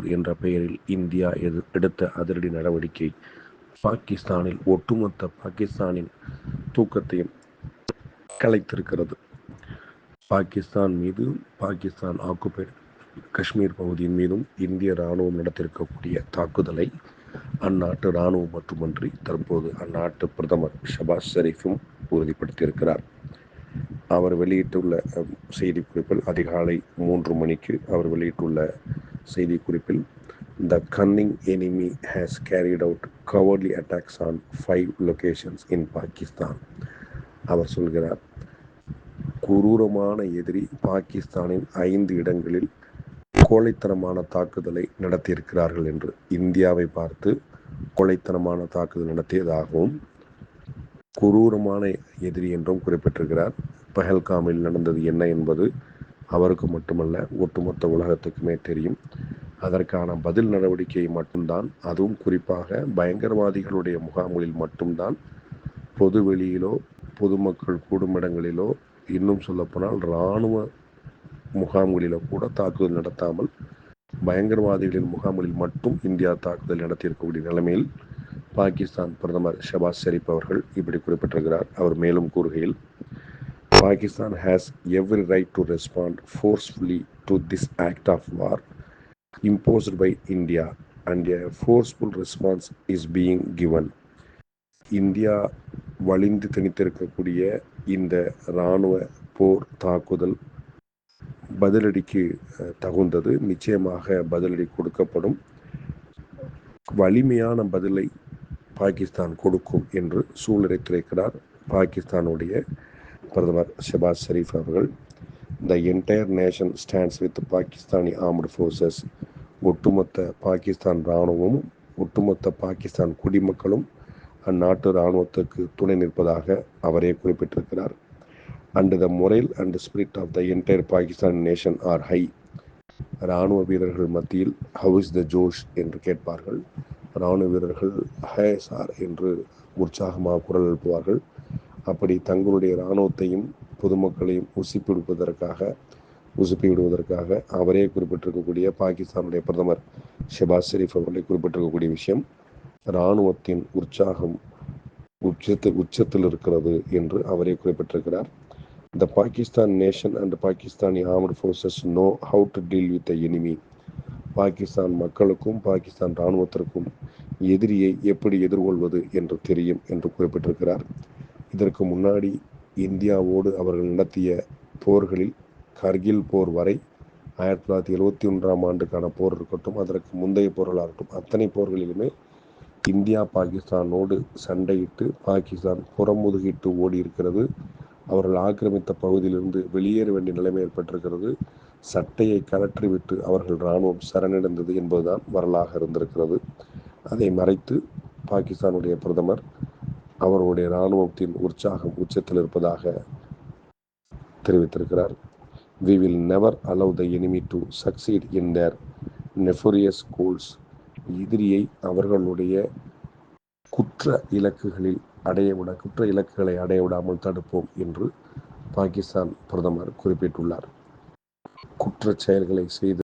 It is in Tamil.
சிந்தூர் என்ற பெயரில் இந்தியா எது எடுத்த அதிரடி நடவடிக்கை. பாகிஸ்தானில் ஒட்டுமொத்த பாகிஸ்தானின் தூக்கத்தையும் கலைத்திருக்கிறது. பாகிஸ்தான் மீது பாகிஸ்தான் ஆக்குபைடு காஷ்மீர் பகுதியின் மீதும் இந்திய இராணுவம் நடத்தியிருக்கக்கூடிய தாக்குதலை அந்நாட்டு இராணுவம் மட்டுமன்றி தற்போது அந்நாட்டு பிரதமர் ஷபாஸ் ஷெரீஃபும் உறுதிப்படுத்தியிருக்கிறார். அவர் வெளியிட்டுள்ள செய்திக்குறிப்பில் அதிகாலை மூன்று மணிக்கு அவர் வெளியிட்டுள்ள செய்தி குறிப்பில் the cunning enemy has carried out cowardly attacks on five locations in Pakistan அவர் சொல்கிறார் குரூரமான எதிரி பாகிஸ்தானின் ஐந்து இடங்களில் கோழைத்தனமான தாக்குதலை நடத்தியிருக்கிறார்கள் என்று இந்தியாவை பார்த்து கோழைத்தனமான தாக்குதல் நடத்தியதாகவும் குரூரமான எதிரி என்றும் குறிப்பிட்டிருக்கிறார். பஹல்காமில் நடந்தது என்ன என்பது அவருக்கு மட்டுமல்ல ஒட்டுமொத்த உலகத்துக்குமே தெரியும். அதற்கான பதில் நடவடிக்கை மட்டும்தான் அதுவும் குறிப்பாக பயங்கரவாதிகளுடைய முகாம்களில் மட்டும்தான். பொது வெளியிலோ பொதுமக்கள் கூடும் இடங்களிலோ இன்னும் சொல்லப்போனால் இராணுவ முகாம்களிலோ கூட தாக்குதல் நடத்தாமல் பயங்கரவாதிகளின் முகாம்களில் மட்டும் இந்தியா தாக்குதல் நடத்தியிருக்கக்கூடிய நிலைமையில் பாகிஸ்தான் பிரதமர் ஷபாஸ் ஷெரீப் அவர்கள் இப்படி குறிப்பிட்டிருக்கிறார். அவர் மேலும் கூறுகையில் Pakistan has every right to respond forcefully to this act of war imposed by India and a forceful response is being given. India வலிந்து திணித்திருக்கக்கூடிய இந்த இராணுவ போர் தாக்குதல் பதிலடிக்கு தகுந்தது. நிச்சயமாக பதிலடி கொடுக்கப்படும். வலிமையான பதிலை பாகிஸ்தான் கொடுக்கும் என்று சூழ்நிலைத்திருக்கிறார் பாகிஸ்தானுடைய பிரதமர் ஷபாஸ் ஷெரீஃப் அவர்கள் the entire nation stands with Pakistani armed forces ஒட்டுமொத்த பாகிஸ்தான் இராணுவமும் ஒட்டுமொத்த பாகிஸ்தான் குடிமக்களும் அந்நாட்டு இராணுவத்துக்கு துணை நிற்பதாக அவரே குறிப்பிட்டிருக்கிறார். And the morale and spirit of the entire Pakistan nation are high இராணுவ வீரர்கள் மத்தியில் ஹவு இஸ் த ஜோஷ் என்று கேட்பார்கள். இராணுவ வீரர்கள் ஹே சார் என்று உற்சாகமாக குரல் எழுப்புவார்கள். அப்படி தங்களுடைய இராணுவத்தையும் பொதுமக்களையும் உசுப்பிடுவதற்காக உசுப்பி விடுவதற்காக அவரே குறிப்பிட்டிருக்கக்கூடிய பாகிஸ்தானுடைய பிரதமர் ஷெபாஸ் ஷெரீஃப் அவர்களை குறிப்பிட்டிருக்கக்கூடிய விஷயம் இராணுவத்தின் உற்சாகம் உச்சத்து உச்சத்தில் இருக்கிறது என்று அவரே குறிப்பிட்டிருக்கிறார். The Pakistan nation and Pakistani armed forces know how to deal with the enemy Pakistan மக்களுக்கும் பாகிஸ்தான் இராணுவத்திற்கும் எதிரியை எப்படி எதிர்கொள்வது என்று தெரியும் என்று குறிப்பிட்டிருக்கிறார். இதற்கு முன்னாடி இந்தியாவோடு அவர்கள் நடத்திய போர்களில் கர்கில் போர் வரை ஆயிரத்தி தொள்ளாயிரத்தி எழுவத்தி ஒன்றாம் ஆண்டுக்கான போர் இருக்கட்டும் அதற்கு முந்தைய போர்களாக இருக்கட்டும் அத்தனை போர்களிலுமே இந்தியா பாகிஸ்தானோடு சண்டையிட்டு பாகிஸ்தான் புறமுதுகிட்டு ஓடி இருக்கிறது. அவர்கள் ஆக்கிரமித்த பகுதியிலிருந்து வெளியேற வேண்டிய நிலைமை ஏற்பட்டிருக்கிறது. சட்டையை கலற்றிவிட்டு அவர்கள் இராணுவம் சரணடைந்தது என்பதுதான் வரலாக இருந்திருக்கிறது. அதை மறைத்து பாகிஸ்தானுடைய பிரதமர் அவருடைய இராணுவத்தின் உற்சாகம் உச்சத்தில் இருப்பதாக தெரிவித்திருக்கிறார். We will never allow the enemy to succeed in their nefarious goals எதிரியை அவர்களுடைய குற்ற இலக்குகளில் அடையவிட குற்ற இலக்குகளை அடைய விடாமல் தடுப்போம் என்று பாகிஸ்தான் பிரதமர் குறிப்பிட்டுள்ளார். குற்ற செயல்களை செய்து